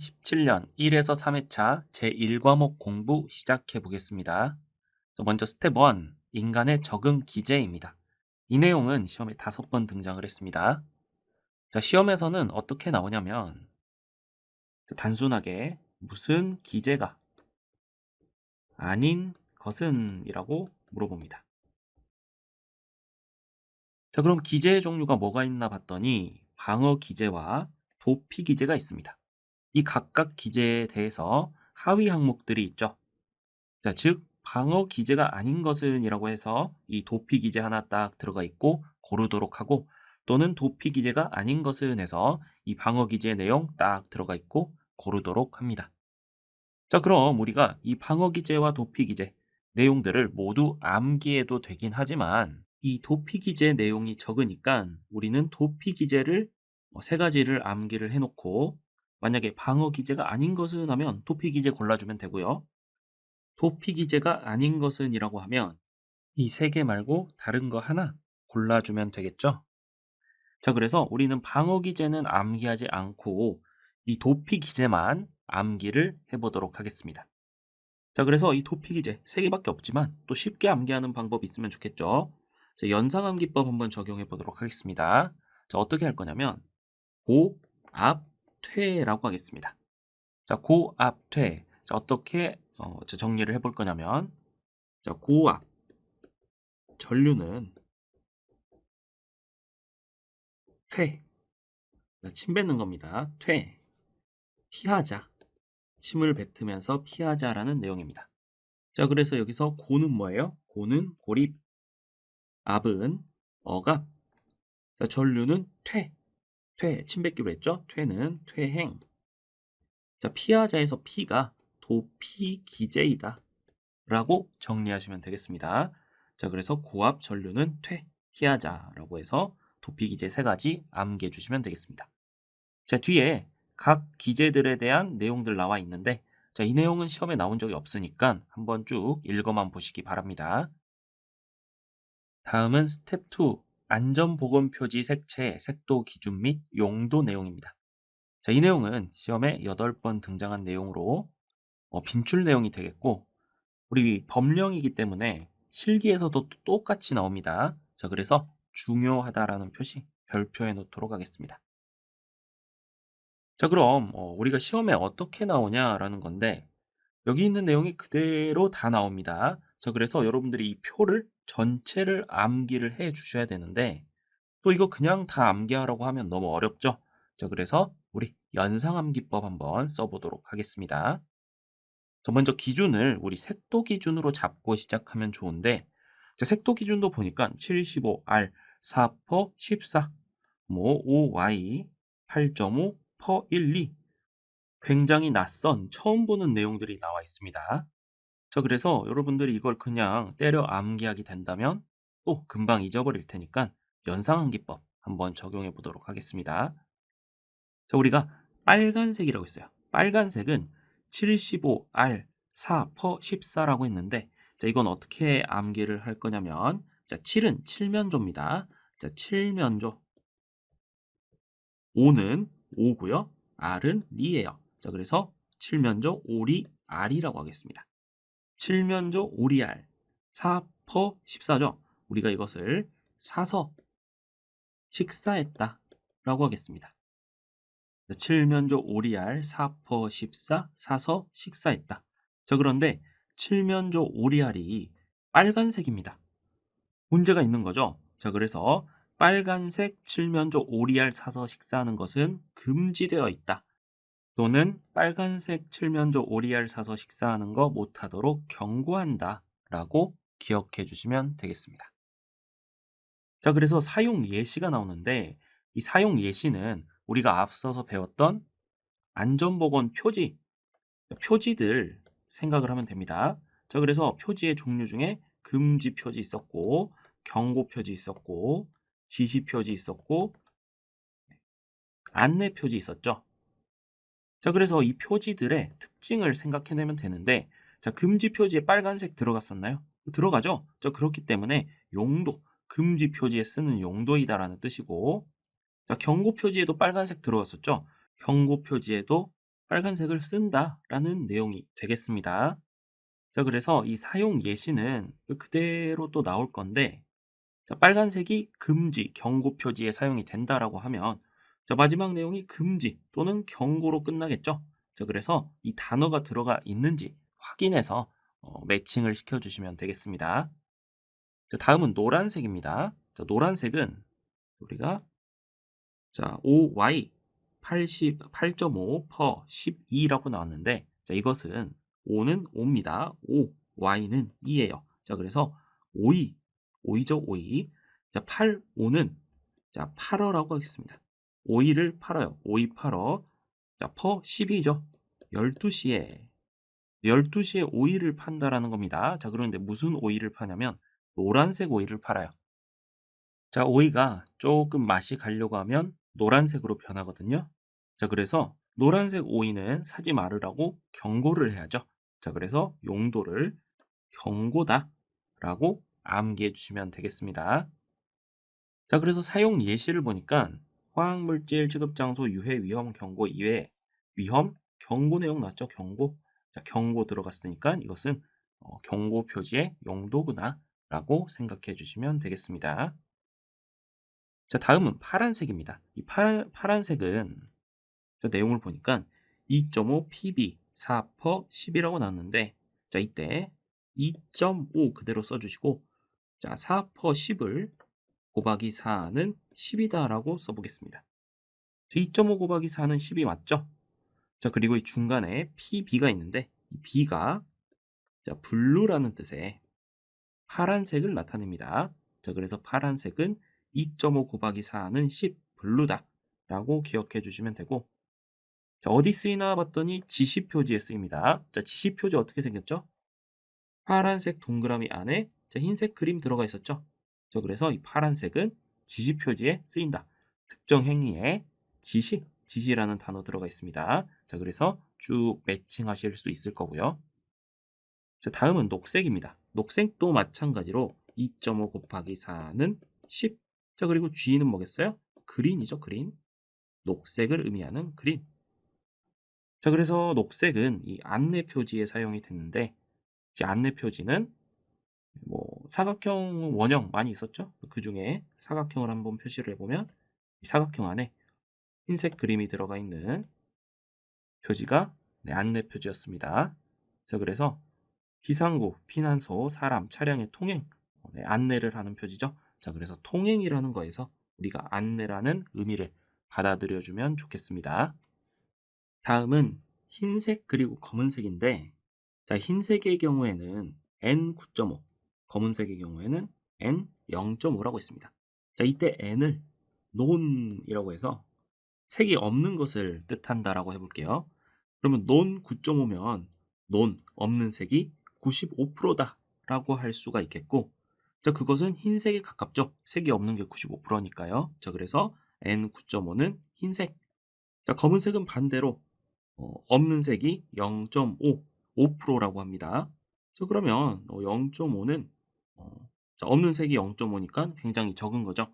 17년 1에서 3회차 제1과목 공부 시작해 보겠습니다. 먼저 스텝 1, 인간의 적응 기제입니다. 이 내용은 시험에 다섯 번 등장을 했습니다. 자, 시험에서는 어떻게 나오냐면 단순하게 무슨 기제가 아닌 것은 이라고 물어봅니다. 자, 그럼 기제의 종류가 뭐가 있나 봤더니 방어 기제와 도피 기제가 있습니다. 이 각각 기제에 대해서 하위 항목들이 있죠. 자, 즉 방어 기제가 아닌 것은이라고 해서 이 도피 기제 하나 딱 들어가 있고 고르도록 하고 또는 도피 기제가 아닌 것은 해서 이 방어 기제 내용 딱 들어가 있고 고르도록 합니다. 자, 그럼 우리가 이 방어 기제와 도피 기제 내용들을 모두 암기해도 되긴 하지만 이 도피 기제 내용이 적으니까 우리는 도피 기제를 어, 세 가지를 암기를 해놓고 만약에 방어 기제가 아닌 것은 하면 도피 기제 골라주면 되고요. 도피 기제가 아닌 것은 이라고 하면 이 세 개 말고 다른 거 하나 골라주면 되겠죠. 자, 그래서 우리는 방어 기제는 암기하지 않고 이 도피 기제만 암기를 해보도록 하겠습니다. 자, 그래서 이 도피 기제 세 개밖에 없지만 또 쉽게 암기하는 방법이 있으면 좋겠죠. 자, 연상 암기법 한번 적용해 보도록 하겠습니다. 자, 어떻게 할 거냐면 고, 앞, 퇴라고 하겠습니다. 자, 고, 앞, 퇴. 자, 어떻게 어, 자, 정리를 해볼 거냐면 자, 고, 앞. 전류는 퇴. 자, 침 뱉는 겁니다. 퇴. 피하자. 침을 뱉으면서 피하자라는 내용입니다. 자, 그래서 여기서 고는 뭐예요? 고는 고립. 앞은 억압. 자, 전류는 퇴. 퇴, 침 뱉기로 했죠? 퇴는 퇴행. 자, 피하자에서 피가 도피기제이다. 라고 정리하시면 되겠습니다. 자, 그래서 고압 전류는 퇴, 피하자라고 해서 도피기제 세 가지 암기해 주시면 되겠습니다. 자, 뒤에 각 기제들에 대한 내용들 나와 있는데 자, 이 내용은 시험에 나온 적이 없으니까 한번 쭉 읽어만 보시기 바랍니다. 다음은 스텝 2 안전보건 표지 색채 색도 기준 및 용도 내용입니다. 자, 이 내용은 시험에 8번 등장한 내용으로 어, 빈출 내용이 되겠고 우리 법령이기 때문에 실기에서도 똑같이 나옵니다. 자, 그래서 중요하다라는 표시 별표해 놓도록 하겠습니다. 자, 그럼 어, 우리가 시험에 어떻게 나오냐라는 건데 여기 있는 내용이 그대로 다 나옵니다. 자, 그래서 여러분들이 이 표를 전체를 암기를 해 주셔야 되는데 또 이거 그냥 다 암기하라고 하면 너무 어렵죠. 자, 그래서 우리 연상암기법 한번 써보도록 하겠습니다. 자, 먼저 기준을 우리 색도 기준으로 잡고 시작하면 좋은데 자, 색도 기준도 보니까 75R 4퍼 14, 뭐 5Y 8.5 퍼 1, 2 굉장히 낯선 처음 보는 내용들이 나와 있습니다. 자, 그래서 여러분들이 이걸 그냥 때려 암기하게 된다면 또 금방 잊어버릴 테니까 연상암기법 한번 적용해 보도록 하겠습니다. 자, 우리가 빨간색이라고 했어요. 빨간색은 75R 4 퍼 14라고 했는데 자, 이건 어떻게 암기를 할 거냐면 자, 7은 칠면조입니다. 자, 칠면조 5는 5고요. R은 리예요. 자, 그래서 칠면조 오리 R이라고 하겠습니다. 칠면조 오리 R 4퍼 14죠. 우리가 이것을 사서 식사했다 라고 하겠습니다. 칠면조 오리알 4퍼 14 사서 식사했다. 자 그런데 칠면조 오리알이 빨간색입니다. 문제가 있는 거죠. 자 그래서 빨간색 칠면조 오리알 사서 식사하는 것은 금지되어 있다. 또는 빨간색 칠면조 오리알 사서 식사하는 거 못하도록 경고한다. 라고 기억해 주시면 되겠습니다. 자, 그래서 사용 예시가 나오는데 이 사용 예시는 우리가 앞서서 배웠던 안전보건 표지, 표지들 생각을 하면 됩니다. 자, 그래서 표지의 종류 중에 금지 표지 있었고, 경고 표지 있었고, 지시 표지 있었고, 안내 표지 있었죠. 자, 그래서 이 표지들의 특징을 생각해내면 되는데, 자, 금지 표지에 빨간색 들어갔었나요? 들어가죠? 자, 그렇기 때문에 용도, 금지 표지에 쓰는 용도이다라는 뜻이고 자, 경고 표지에도 빨간색 들어갔었죠. 경고 표지에도 빨간색을 쓴다라는 내용이 되겠습니다. 자, 그래서 이 사용 예시는 그대로 또 나올 건데, 자, 빨간색이 금지, 경고 표지에 사용이 된다라고 하면, 자, 마지막 내용이 금지 또는 경고로 끝나겠죠. 자, 그래서 이 단어가 들어가 있는지 확인해서 어, 매칭을 시켜주시면 되겠습니다. 자, 다음은 노란색입니다. 자, 노란색은 우리가 자, OY 88.5 per 12라고 나왔는데 자, 이것은 O는 5입니다. 5, Y는 2예요. 자, 그래서 5이 5이죠, 5이. 자, 8, 5는 자, 8어라고 하겠습니다. 5이를 팔아요. 5이 팔어. 자, per 12죠. 12시에 12시에 오이를 판다라는 겁니다. 자, 그런데 무슨 오이를 파냐면 노란색 오이를 팔아요. 자, 오이가 조금 맛이 가려고 하면 노란색으로 변하거든요. 자, 그래서 노란색 오이는 사지 말으라고 경고를 해야죠. 자, 그래서 용도를 경고다라고 암기해 주시면 되겠습니다. 자, 그래서 사용 예시를 보니까 화학물질 취급 장소 유해 위험 경고 이외에 위험 경고 내용 나왔죠? 경고. 자, 경고 들어갔으니까 이것은 어, 경고 표지의 용도구나 라고 생각해 주시면 되겠습니다. 자, 다음은 파란색입니다. 이 파, 파란색은 저 내용을 보니까 2.5 pb 4 per 10이라고 나왔는데 자, 이때 2.5 그대로 써주시고 자, 4 per 10을 곱하기 4는 10이다라고 써보겠습니다. 2.5 곱하기 4는 10이 맞죠? 자, 그리고 이 중간에 PB가 있는데 이 B가 자, 블루라는 뜻의 파란색을 나타냅니다. 자, 그래서 파란색은 2.5 곱하기 4는 10 블루다 라고 기억해 주시면 되고 자, 어디 쓰이나 봤더니 지시 표지에 쓰입니다. 자, 지시 표지 어떻게 생겼죠? 파란색 동그라미 안에 자, 흰색 그림 들어가 있었죠? 자, 그래서 이 파란색은 지시 표지에 쓰인다. 특정 행위에 지시, 지시라는 단어 들어가 있습니다. 자, 그래서 쭉 매칭하실 수 있을 거고요. 자, 다음은 녹색입니다. 녹색도 마찬가지로 2.5 곱하기 4는 10. 자, 그리고 G는 뭐겠어요? 그린이죠, 그린. 녹색을 의미하는 그린. 자, 그래서 녹색은 이 안내 표지에 사용이 됐는데, 이 안내 표지는 뭐 사각형 원형 많이 있었죠? 그 중에 사각형을 한번 표시를 해보면 이 사각형 안에 흰색 그림이 들어가 있는 표지가 네, 안내 표지였습니다. 자, 그래서 비상구, 피난소, 사람, 차량의 통행, 네, 안내를 하는 표지죠. 자, 그래서 통행이라는 거에서 우리가 안내라는 의미를 받아들여주면 좋겠습니다. 다음은 흰색 그리고 검은색인데, 자, 흰색의 경우에는 N9.5, 검은색의 경우에는 N0.5라고 있습니다. 자, 이때 N을 논이라고 해서 색이 없는 것을 뜻한다라고 해볼게요. 그러면 논 9.5면 논 없는 색이 95%다 라고 할 수가 있겠고 자 그것은 흰색에 가깝죠. 색이 없는 게 95%니까요. 자 그래서 N9.5는 흰색 자 검은색은 반대로 어, 없는 색이 0.5 5%라고 합니다. 자 그러면 0.5는 어, 자, 없는 색이 0.5니까 굉장히 적은 거죠.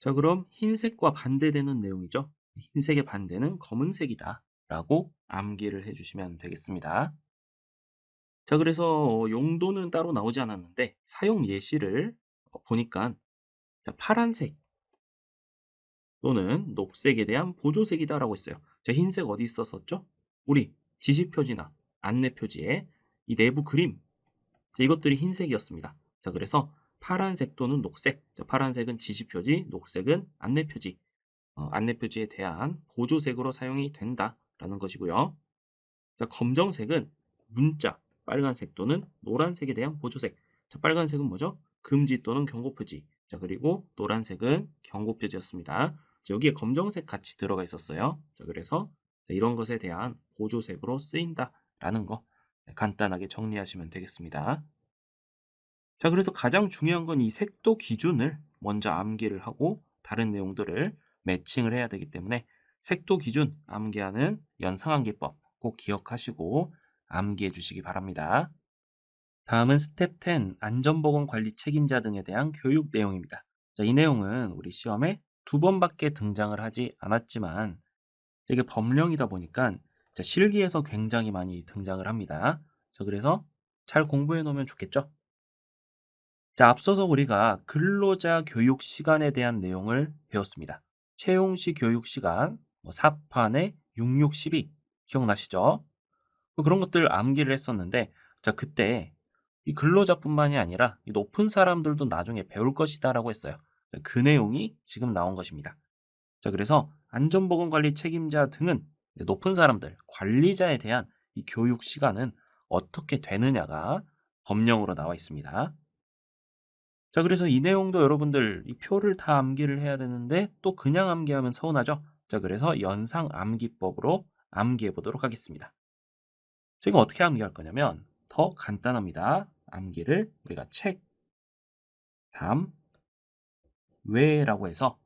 자 그럼 흰색과 반대되는 내용이죠. 흰색의 반대는 검은색이다 라고 암기를 해주시면 되겠습니다. 자 그래서 용도는 따로 나오지 않았는데 사용 예시를 보니까 자, 파란색 또는 녹색에 대한 보조색이다 라고 했어요. 자 흰색 어디 있었었죠? 우리 지시 표지나 안내 표지에 이 내부 그림 자, 이것들이 흰색이었습니다. 자 그래서 파란색 또는 녹색 자, 파란색은 지시표지 녹색은 안내표지 어, 안내표지에 대한 보조색으로 사용이 된다라는 것이고요. 자, 검정색은 문자, 빨간색 또는 노란색에 대한 보조색. 자, 빨간색은 뭐죠? 금지 또는 경고표지. 자, 그리고 노란색은 경고표지였습니다. 자, 여기에 검정색 같이 들어가 있었어요. 자, 그래서 이런 것에 대한 보조색으로 쓰인다라는 거 네, 간단하게 정리하시면 되겠습니다. 자, 그래서 가장 중요한 건 이 색도 기준을 먼저 암기를 하고 다른 내용들을 매칭을 해야 되기 때문에 색도 기준 암기하는 연상한 기법 꼭 기억하시고 암기해 주시기 바랍니다. 다음은 스텝 10 안전보건 관리 책임자 등에 대한 교육 내용입니다. 자, 이 내용은 우리 시험에 두 번밖에 등장을 하지 않았지만 이게 법령이다 보니까 자, 실기에서 굉장히 많이 등장을 합니다. 자, 그래서 잘 공부해 놓으면 좋겠죠? 자, 앞서서 우리가 근로자 교육 시간에 대한 내용을 배웠습니다. 채용시 교육 시간, 뭐 4판에 6612 기억나시죠? 뭐 그런 것들 암기를 했었는데 자, 그때 이 근로자뿐만이 아니라 이 높은 사람들도 나중에 배울 것이다라고 했어요. 자, 그 내용이 지금 나온 것입니다. 자, 그래서 안전보건관리 책임자 등은 높은 사람들, 관리자에 대한 이 교육 시간은 어떻게 되느냐가 법령으로 나와 있습니다. 자, 그래서 이 내용도 여러분들 이 표를 다 암기를 해야 되는데 또 그냥 암기하면 서운하죠? 자, 그래서 연상 암기법으로 암기해 보도록 하겠습니다. 지금 어떻게 암기할 거냐면 더 간단합니다. 암기를 우리가 책, 담, 외라고 해서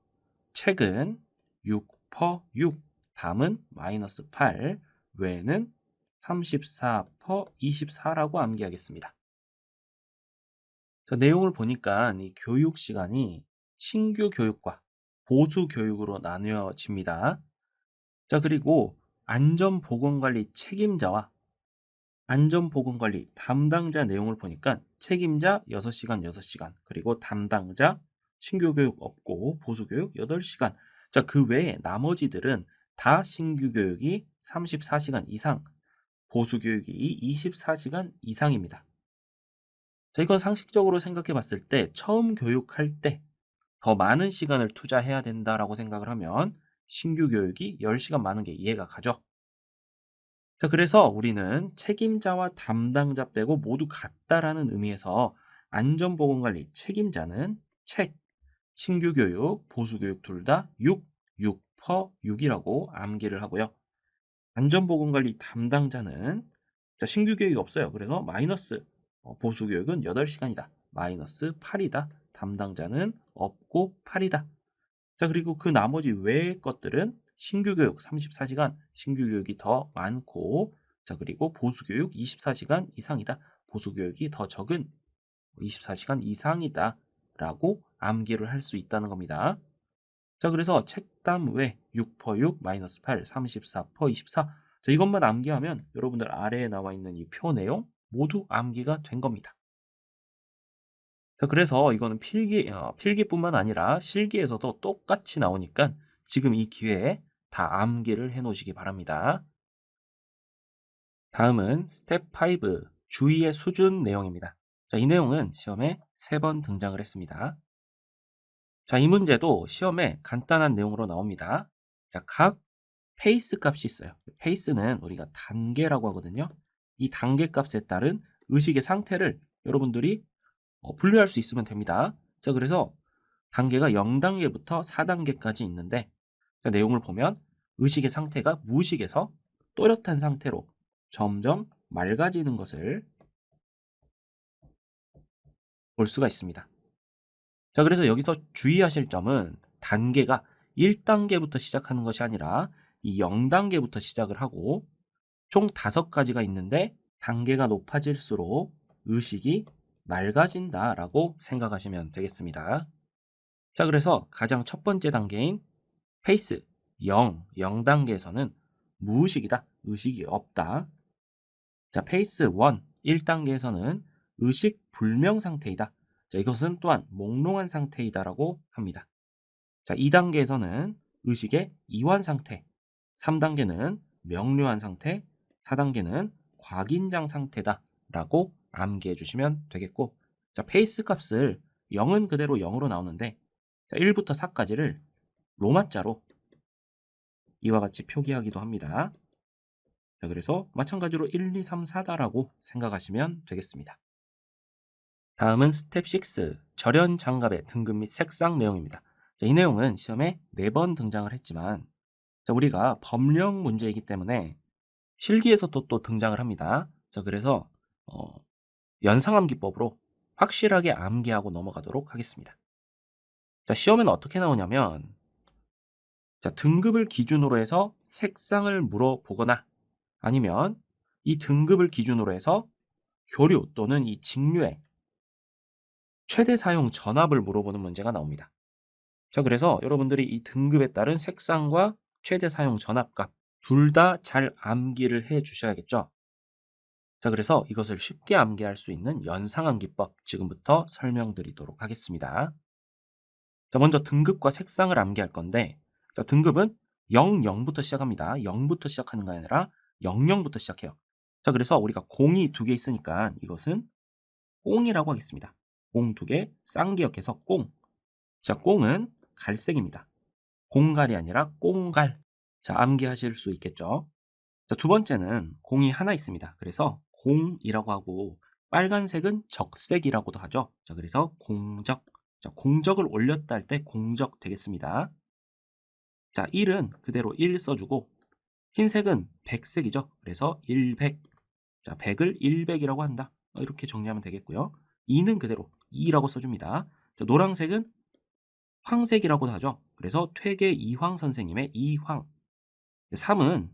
책은 6퍼 6, 담은 마이너스 8, 외는 34퍼 24라고 암기하겠습니다. 자, 내용을 보니까 이 교육 시간이 신규 교육과 보수 교육으로 나뉘어집니다. 자, 그리고 안전보건관리 책임자와 안전보건관리 담당자 내용을 보니까 책임자 6시간 6시간 그리고 담당자 신규 교육 없고 보수 교육 8시간 자, 그 외에 나머지들은 다 신규 교육이 34시간 이상 보수 교육이 24시간 이상입니다. 자, 이건 상식적으로 생각해 봤을 때 처음 교육할 때 더 많은 시간을 투자해야 된다라고 생각을 하면 신규 교육이 10시간 많은 게 이해가 가죠. 자, 그래서 우리는 책임자와 담당자 빼고 모두 같다라는 의미에서 안전보건관리 책임자는 책, 신규 교육, 보수 교육 둘 다 6, 6 퍼 6이라고 암기를 하고요. 안전보건관리 담당자는 자, 신규 교육이 없어요. 그래서 마이너스 어, 보수 교육은 8시간이다. 마이너스 8이다. 담당자는 없고 8이다. 자, 그리고 그 나머지 외의 것들은 신규 교육 34시간, 신규 교육이 더 많고, 자, 그리고 보수 교육 24시간 이상이다. 보수 교육이 더 적은 24시간 이상이다. 라고 암기를 할 수 있다는 겁니다. 자, 그래서 책담 외 6퍼 6 마이너스 8, 34퍼 24. 자, 이것만 암기하면 여러분들 아래에 나와 있는 이 표 내용 모두 암기가 된 겁니다. 자, 그래서 이거는 필기, 어, 필기뿐만 아니라 실기에서도 똑같이 나오니까 지금 이 기회에 다 암기를 해 놓으시기 바랍니다. 다음은 스텝 5 주의의 수준 내용입니다. 자, 이 내용은 시험에 세번 등장을 했습니다. 자, 이 문제도 시험에 간단한 내용으로 나옵니다. 자, 각 페이스 값이 있어요. 페이스는 우리가 단계라고 하거든요. 이 단계 값에 따른 의식의 상태를 여러분들이 어, 분류할 수 있으면 됩니다. 자, 그래서 단계가 0단계부터 4단계까지 있는데 자, 내용을 보면 의식의 상태가 무의식에서 또렷한 상태로 점점 맑아지는 것을 볼 수가 있습니다. 자, 그래서 여기서 주의하실 점은 단계가 1단계부터 시작하는 것이 아니라 이 0단계부터 시작을 하고 총 5가지가 있는데 단계가 높아질수록 의식이 맑아진다라고 생각하시면 되겠습니다. 자, 그래서 가장 첫 번째 단계인 페이스 0, 0단계에서는 무의식이다. 의식이 없다. 자, 페이스 1, 1단계에서는 의식 불명 상태이다. 자, 이것은 또한 몽롱한 상태이다라고 합니다. 자, 2단계에서는 의식의 이완 상태, 3단계는 명료한 상태, 4단계는 과긴장 상태다라고 암기해 주시면 되겠고 자, 페이스 값을 0은 그대로 0으로 나오는데 자, 1부터 4까지를 로마자로 이와 같이 표기하기도 합니다. 자, 그래서 마찬가지로 1, 2, 3, 4다라고 생각하시면 되겠습니다. 다음은 스텝 6 절연 장갑의 등급 및 색상 내용입니다. 자, 이 내용은 시험에 4번 등장을 했지만 자, 우리가 법령 문제이기 때문에 실기에서도 또 등장을 합니다. 자, 그래서 어, 연상암 기법으로 확실하게 암기하고 넘어가도록 하겠습니다. 자, 시험에는 어떻게 나오냐면 자, 등급을 기준으로 해서 색상을 물어보거나 아니면 이 등급을 기준으로 해서 교류 또는 이 직류의 최대 사용 전압을 물어보는 문제가 나옵니다. 자, 그래서 여러분들이 이 등급에 따른 색상과 최대 사용 전압값 둘 다 잘 암기를 해 주셔야겠죠? 자, 그래서 이것을 쉽게 암기할 수 있는 연상암기법 지금부터 설명드리도록 하겠습니다. 자, 먼저 등급과 색상을 암기할 건데, 자, 등급은 0, 0부터 시작합니다. 0부터 시작하는 게 아니라 00부터 시작해요. 자, 그래서 우리가 공이 두 개 있으니까 이것은 꽁이라고 하겠습니다. 공두 개, 쌍기역해서 꽁. 자, 꽁은 갈색입니다. 공갈이 아니라 꽁갈. 자, 암기하실 수 있겠죠? 자, 두 번째는 공이 하나 있습니다. 그래서 공이라고 하고 빨간색은 적색이라고도 하죠. 자, 그래서 공적. 자, 공적을 올렸다 할 때 공적 되겠습니다. 자, 1은 그대로 1 써주고 흰색은 백색이죠. 그래서 100. 자, 100을 100이라고 한다. 어, 이렇게 정리하면 되겠고요. 2는 그대로 2라고 써줍니다. 자, 노란색은 황색이라고도 하죠. 그래서 퇴계 이황 선생님의 이황. 3은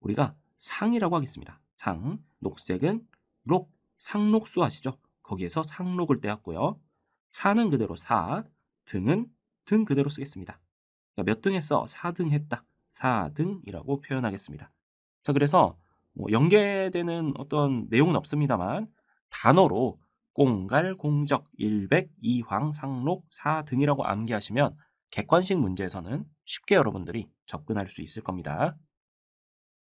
우리가 상이라고 하겠습니다. 상. 녹색은 록, 상록수 아시죠? 거기에서 상록을 떼었고요. 4는 그대로 4, 등은 등 그대로 쓰겠습니다. 자, 몇등 했어? 4등 했다. 4등이라고 표현하겠습니다. 자, 그래서 뭐 연계되는 어떤 내용은 없습니다만 단어로 꽁갈, 공적, 일백, 이황, 상록, 4등이라고 암기하시면 객관식 문제에서는 쉽게 여러분들이 접근할 수 있을 겁니다.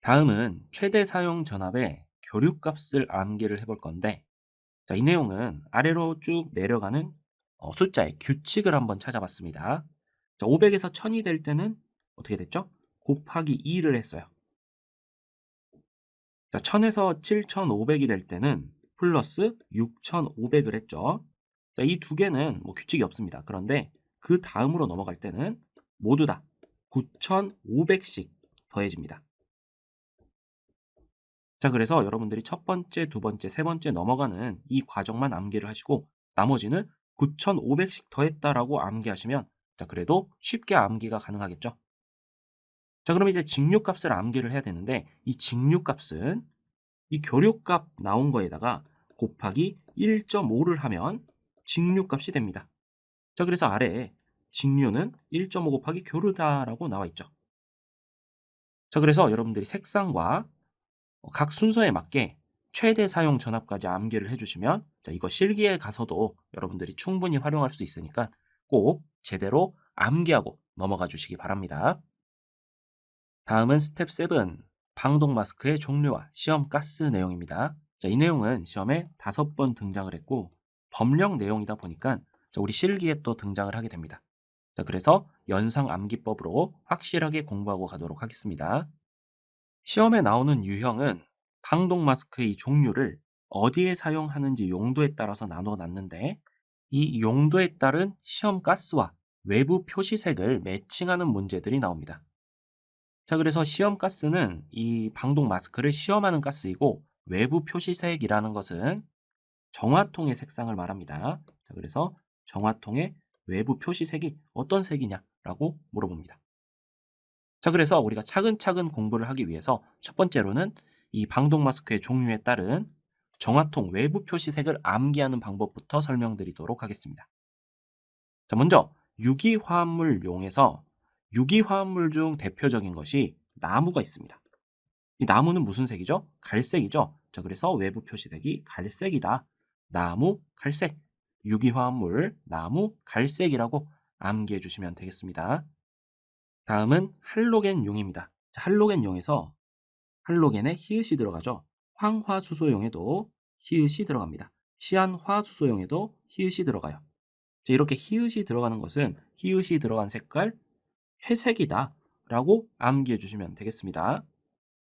다음은 최대 사용 전압의 교류값을 암기를 해볼 건데 자, 이 내용은 아래로 쭉 내려가는 어, 숫자의 규칙을 한번 찾아봤습니다. 자, 500에서 1000이 될 때는 어떻게 됐죠? 곱하기 2를 했어요. 자, 1000에서 7500이 될 때는 플러스 6500을 했죠. 자, 이 두 개는 뭐 규칙이 없습니다. 그런데 그 다음으로 넘어갈 때는 모두 다 9500씩 더해집니다. 자, 그래서 여러분들이 첫 번째, 두 번째, 세 번째 넘어가는 이 과정만 암기를 하시고 나머지는 9,500씩 더했다라고 암기하시면 자, 그래도 쉽게 암기가 가능하겠죠. 자, 그럼 이제 직류값을 암기를 해야 되는데 이 직류값은 이 교류값 나온 거에다가 곱하기 1.5를 하면 직류값이 됩니다. 자, 그래서 아래에 직류는 1.5 곱하기 교류다라고 나와 있죠. 자, 그래서 여러분들이 색상과 각 순서에 맞게 최대 사용 전압까지 암기를 해주시면 자, 이거 실기에 가서도 여러분들이 충분히 활용할 수 있으니까 꼭 제대로 암기하고 넘어가 주시기 바랍니다. 다음은 스텝 7 방독 마스크의 종류와 시험 가스 내용입니다. 자, 이 내용은 시험에 다섯 번 등장을 했고 법령 내용이다 보니까 자, 우리 실기에 또 등장을 하게 됩니다. 자, 그래서 연상 암기법으로 확실하게 공부하고 가도록 하겠습니다. 시험에 나오는 유형은 방독 마스크의 종류를 어디에 사용하는지 용도에 따라서 나눠 놨는데 이 용도에 따른 시험 가스와 외부 표시색을 매칭하는 문제들이 나옵니다. 자, 그래서 시험 가스는 이 방독 마스크를 시험하는 가스이고 외부 표시색이라는 것은 정화통의 색상을 말합니다. 자, 그래서 정화통의 외부 표시색이 어떤 색이냐라고 물어봅니다. 자, 그래서 우리가 차근차근 공부를 하기 위해서 첫 번째로는 이 방독 마스크의 종류에 따른 정화통 외부 표시색을 암기하는 방법부터 설명드리도록 하겠습니다. 자, 먼저 유기화합물용에서 유기화합물 중 대표적인 것이 나무가 있습니다. 이 나무는 무슨 색이죠? 갈색이죠. 자, 그래서 외부 표시색이 갈색이다. 나무, 갈색. 유기화합물, 나무, 갈색이라고 암기해 주시면 되겠습니다. 다음은 할로겐 용입니다. 자, 할로겐 용에서 할로겐에 히읗이 들어가죠. 황화수소용에도 히읗이 들어갑니다. 시안화수소용에도 히읗이 들어가요. 자, 이렇게 히읗이 들어가는 것은 히읗이 들어간 색깔 회색이다 라고 암기해 주시면 되겠습니다.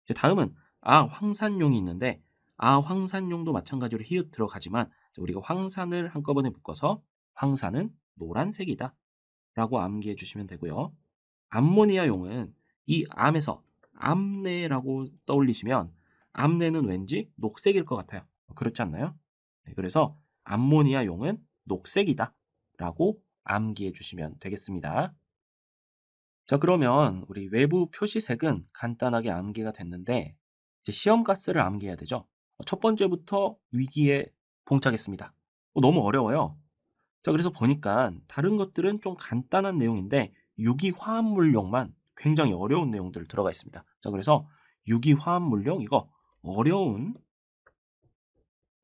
자, 다음은 아 황산용이 있는데 아 황산용도 마찬가지로 히읗 들어가지만 우리가 황산을 한꺼번에 묶어서 황산은 노란색이다 라고 암기해 주시면 되고요. 암모니아용은 이 암에서 암내라고 떠올리시면 암내는 왠지 녹색일 것 같아요. 그렇지 않나요? 네, 그래서 암모니아용은 녹색이다 라고 암기해 주시면 되겠습니다. 자, 그러면 우리 외부 표시색은 간단하게 암기가 됐는데 이제 시험 가스를 암기해야 되죠. 첫 번째부터 위기에 봉착했습니다. 어, 너무 어려워요. 자, 그래서 보니까 다른 것들은 좀 간단한 내용인데 유기화합물용만 굉장히 어려운 내용들 들어가 있습니다. 자, 그래서 유기화합물용 이거 어려운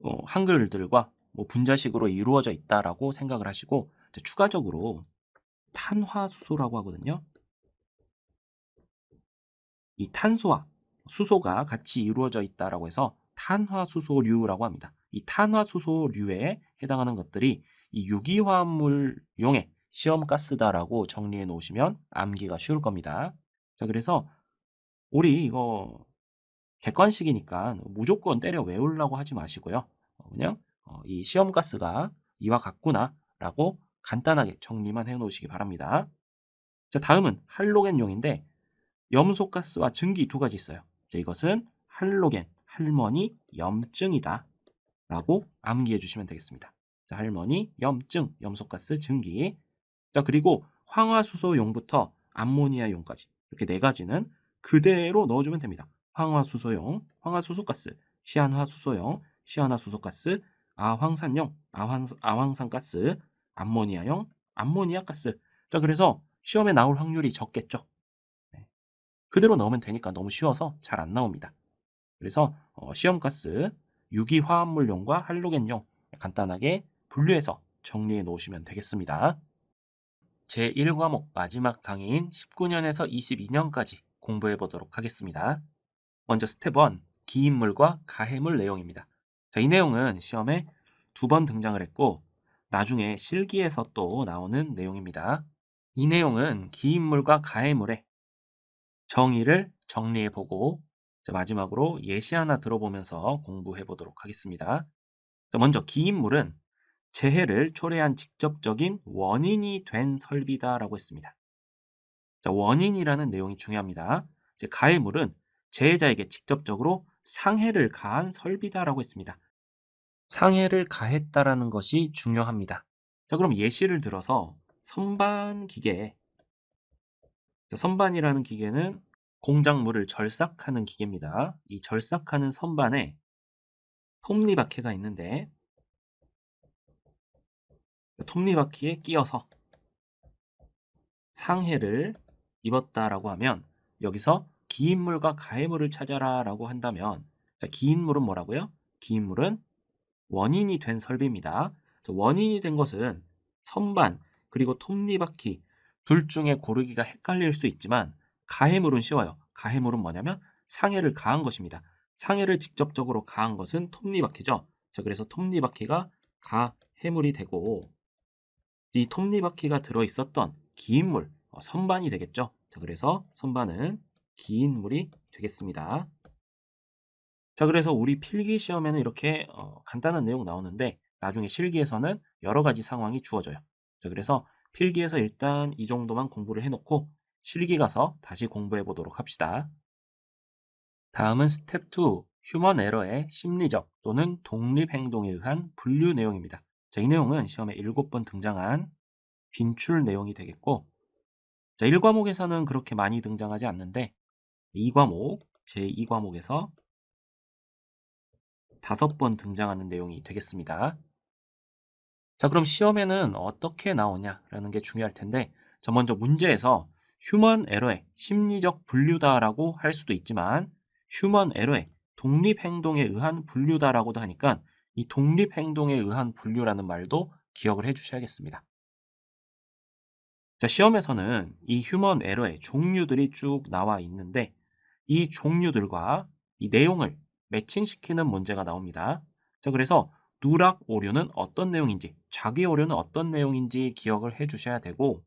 어, 한글들과 뭐 분자식으로 이루어져 있다라고 생각을 하시고 추가적으로 탄화수소라고 하거든요. 이 탄소와 수소가 같이 이루어져 있다라고 해서 탄화수소류라고 합니다. 이 탄화수소류에 해당하는 것들이 이 유기화합물용의 시험가스다라고 정리해 놓으시면 암기가 쉬울 겁니다. 자, 그래서 우리 이거 객관식이니까 무조건 때려 외우려고 하지 마시고요. 어, 그냥 어, 이 시험가스가 이와 같구나라고 간단하게 정리만 해 놓으시기 바랍니다. 자, 다음은 할로겐용인데 염소가스와 증기 두 가지 있어요. 자, 이것은 할로겐, 할머니 염증이다 라고 암기해 주시면 되겠습니다. 자, 할머니 염증, 염소가스, 증기 자, 그리고 황화수소용부터 암모니아용까지 이렇게 네 가지는 그대로 넣어주면 됩니다. 황화수소용, 황화수소가스, 시안화수소용, 시안화수소가스, 아황산용, 아황, 아황산가스, 암모니아용, 암모니아가스. 자, 그래서 시험에 나올 확률이 적겠죠. 네. 그대로 넣으면 되니까 너무 쉬워서 잘 안 나옵니다. 그래서 어, 시험가스, 유기화합물용과 할로겐용 간단하게 분류해서 정리해 놓으시면 되겠습니다. 제1과목 마지막 강의인 19년에서 22년까지 공부해 보도록 하겠습니다. 먼저 스텝 1, 기인물과 가해물 내용입니다. 자, 이 내용은 시험에 두 번 등장을 했고 나중에 실기에서 또 나오는 내용입니다. 이 내용은 기인물과 가해물의 정의를 정리해 보고 마지막으로 예시 하나 들어보면서 공부해 보도록 하겠습니다. 자, 먼저 기인물은 재해를 초래한 직접적인 원인이 된 설비다라고 했습니다. 자, 원인이라는 내용이 중요합니다. 가해물은 재해자에게 직접적으로 상해를 가한 설비다라고 했습니다. 상해를 가했다라는 것이 중요합니다. 자, 그럼 예시를 들어서 선반 기계. 자, 선반이라는 기계는 공작물을 절삭하는 기계입니다. 이 절삭하는 선반에 톱니바퀴가 있는데 톱니바퀴에 끼어서 상해를 입었다라고 하면 여기서 기인물과 가해물을 찾아라라고 한다면 자, 기인물은 뭐라고요? 기인물은 원인이 된 설비입니다. 원인이 된 것은 선반 그리고 톱니바퀴 둘 중에 고르기가 헷갈릴 수 있지만 가해물은 쉬워요. 가해물은 뭐냐면 상해를 가한 것입니다. 상해를 직접적으로 가한 것은 톱니바퀴죠. 자, 그래서 톱니바퀴가 가해물이 되고 이 톱니바퀴가 들어 있었던 기인물, 어, 선반이 되겠죠. 자, 그래서 선반은 기인물이 되겠습니다. 자, 그래서 우리 필기 시험에는 이렇게 어, 간단한 내용 나오는데 나중에 실기에서는 여러 가지 상황이 주어져요. 자, 그래서 필기에서 일단 이 정도만 공부를 해놓고 실기 가서 다시 공부해 보도록 합시다. 다음은 스텝 2, 휴먼 에러의 심리적 또는 독립 행동에 의한 분류 내용입니다. 자, 이 내용은 시험에 7번 등장한 빈출 내용이 되겠고 자, 1과목에서는 그렇게 많이 등장하지 않는데 2과목, 제2과목에서 5번 등장하는 내용이 되겠습니다. 자, 그럼 시험에는 어떻게 나오냐라는 게 중요할 텐데 자, 먼저 문제에서 휴먼 에러의 심리적 분류다라고 할 수도 있지만 휴먼 에러의 독립 행동에 의한 분류다라고도 하니까 이 독립 행동에 의한 분류라는 말도 기억을 해 주셔야겠습니다. 자, 시험에서는 이 휴먼 에러의 종류들이 쭉 나와 있는데 이 종류들과 이 내용을 매칭시키는 문제가 나옵니다. 자, 그래서 누락 오류는 어떤 내용인지, 자기 오류는 어떤 내용인지 기억을 해 주셔야 되고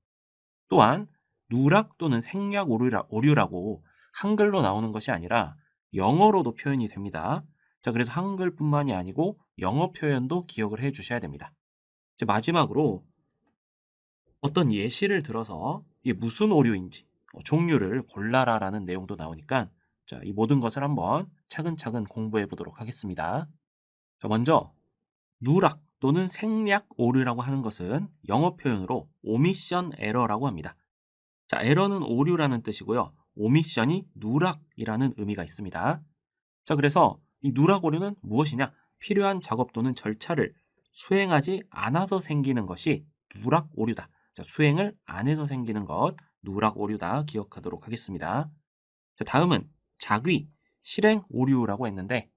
또한 누락 또는 생략 오류라, 오류라고 한글로 나오는 것이 아니라 영어로도 표현이 됩니다. 자, 그래서 한글뿐만이 아니고 영어 표현도 기억을 해 주셔야 됩니다. 이제 마지막으로 어떤 예시를 들어서 이게 무슨 오류인지 어, 종류를 골라라라는 내용도 나오니까 자, 이 모든 것을 한번 차근차근 공부해 보도록 하겠습니다. 자, 먼저 누락 또는 생략 오류라고 하는 것은 영어 표현으로 오미션 에러라고 합니다. 자, 에러는 오류라는 뜻이고요. 오미션이 누락이라는 의미가 있습니다. 자, 그래서 이 누락 오류는 무엇이냐? 필요한 작업 또는 절차를 수행하지 않아서 생기는 것이 누락 오류다. 자, 수행을 안 해서 생기는 것, 누락 오류다 기억하도록 하겠습니다. 자, 다음은 자귀, 실행 오류라고 했는데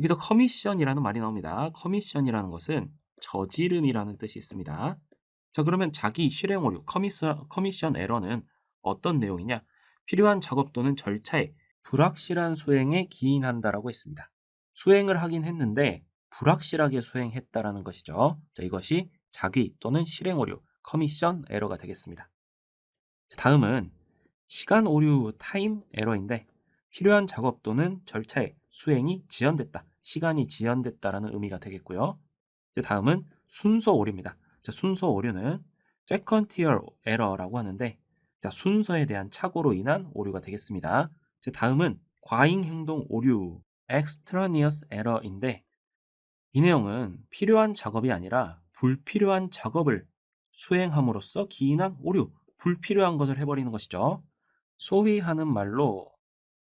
여기서 커미션이라는 말이 나옵니다. 커미션이라는 것은 저지름이라는 뜻이 있습니다. 자, 그러면 자기 실행 오류, 커미션, 커미션 에러는 어떤 내용이냐? 필요한 작업 또는 절차에 불확실한 수행에 기인한다라고 했습니다. 수행을 하긴 했는데 불확실하게 수행했다라는 것이죠. 자, 이것이 자기 또는 실행 오류, 커미션 에러가 되겠습니다. 자, 다음은 시간 오류 타임 에러인데 필요한 작업 또는 절차에 수행이 지연됐다, 시간이 지연됐다라는 의미가 되겠고요. 자, 다음은 순서 오류입니다. 자, 순서 오류는 second tier error라고 하는데 자, 순서에 대한 착오로 인한 오류가 되겠습니다. 자, 다음은 과잉 행동 오류 extraneous error인데 이 내용은 필요한 작업이 아니라 불필요한 작업을 수행함으로써 기인한 오류, 불필요한 것을 해버리는 것이죠. 소위 하는 말로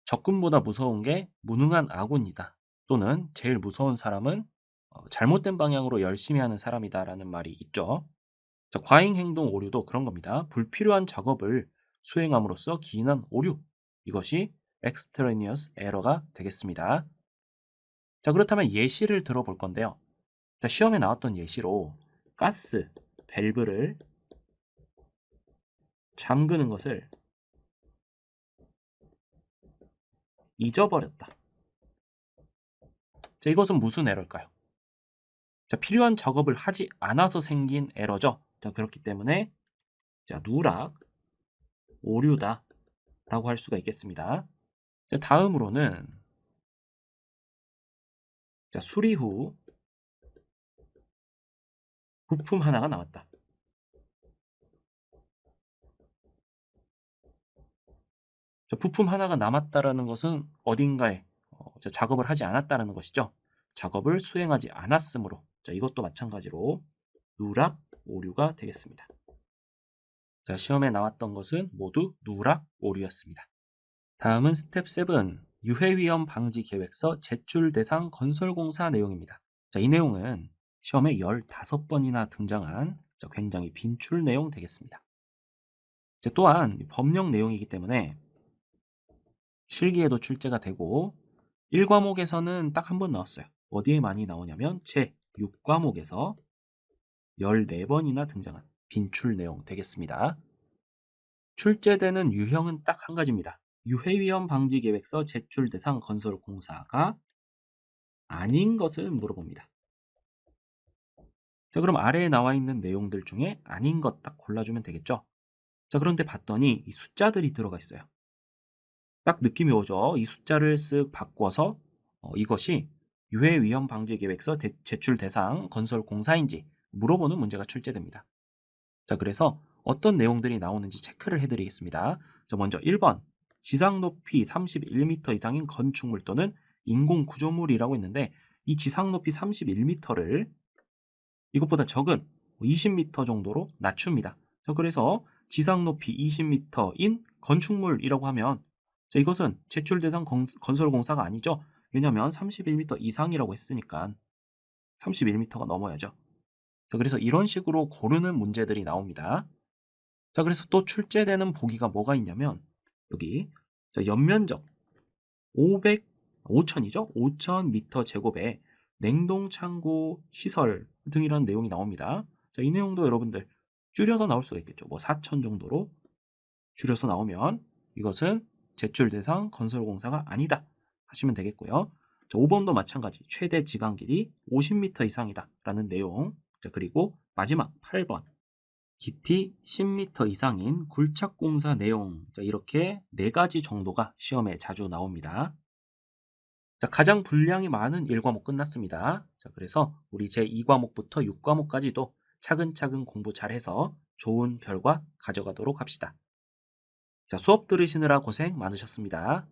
적군보다 무서운 게 무능한 아군이다. 또는 제일 무서운 사람은 어, 잘못된 방향으로 열심히 하는 사람이다라는 말이 있죠. 자, 과잉 행동 오류도 그런 겁니다. 불필요한 작업을 수행함으로써 기인한 오류. 이것이 extraneous error가 되겠습니다. 자, 그렇다면 예시를 들어볼 건데요. 자, 시험에 나왔던 예시로 가스 밸브를 잠그는 것을 잊어버렸다. 자, 이것은 무슨 에러일까요? 자, 필요한 작업을 하지 않아서 생긴 에러죠. 자, 그렇기 때문에 자, 누락, 오류다 라고 할 수가 있겠습니다. 자, 다음으로는 자, 수리 후 부품 하나가 나왔다. 자, 부품 하나가 남았다라는 것은 어딘가에 어, 자, 작업을 하지 않았다라는 것이죠. 작업을 수행하지 않았으므로 자, 이것도 마찬가지로 누락 오류가 되겠습니다. 자, 시험에 나왔던 것은 모두 누락 오류였습니다. 다음은 스텝 7 유해위험 방지 계획서 제출 대상 건설공사 내용입니다. 자, 이 내용은 시험에 15번이나 등장한 자, 굉장히 빈출 내용 되겠습니다. 자, 또한 법령 내용이기 때문에 실기에도 출제가 되고 1과목에서는 딱 한 번 나왔어요. 어디에 많이 나오냐면 제 6과목에서 14번이나 등장한 빈출 내용 되겠습니다. 출제되는 유형은 딱 한 가지입니다. 유해위험 방지 계획서 제출 대상 건설 공사가 아닌 것을 물어봅니다. 자, 그럼 아래에 나와 있는 내용들 중에 아닌 것 딱 골라주면 되겠죠? 자, 그런데 봤더니 이 숫자들이 들어가 있어요. 딱 느낌이 오죠? 이 숫자를 쓱 바꿔서 어, 이것이 유해 위험 방지 계획서 대, 제출 대상 건설 공사인지 물어보는 문제가 출제됩니다. 자, 그래서 어떤 내용들이 나오는지 체크를 해드리겠습니다. 자, 먼저 1번 지상 높이 31m 이상인 건축물 또는 인공 구조물이라고 했는데 이 지상 높이 31m를 이것보다 적은 20m 정도로 낮춥니다. 자, 그래서 지상 높이 20m인 건축물이라고 하면 자, 이것은 제출 대상 건설 공사가 아니죠. 왜냐하면 31m 이상이라고 했으니까 31m가 넘어야죠. 자, 그래서 이런 식으로 고르는 문제들이 나옵니다. 자, 그래서 또 출제되는 보기가 뭐가 있냐면 여기 자, 연면적 500 5000이죠. 5000m 제곱에 냉동 창고 시설 등이라는 내용이 나옵니다. 자, 이 내용도 여러분들 줄여서 나올 수가 있겠죠. 뭐4000 정도로 줄여서 나오면 이것은 제출 대상 건설공사가 아니다 하시면 되겠고요. 자, 5번도 마찬가지 최대 지강 길이 50m 이상이다 라는 내용 자, 그리고 마지막 8번 깊이 10m 이상인 굴착공사 내용 자, 이렇게 네 가지 정도가 시험에 자주 나옵니다. 자, 가장 분량이 많은 1과목 끝났습니다. 자, 그래서 우리 제 2과목부터 6과목까지도 차근차근 공부 잘해서 좋은 결과 가져가도록 합시다. 자, 수업 들으시느라 고생 많으셨습니다.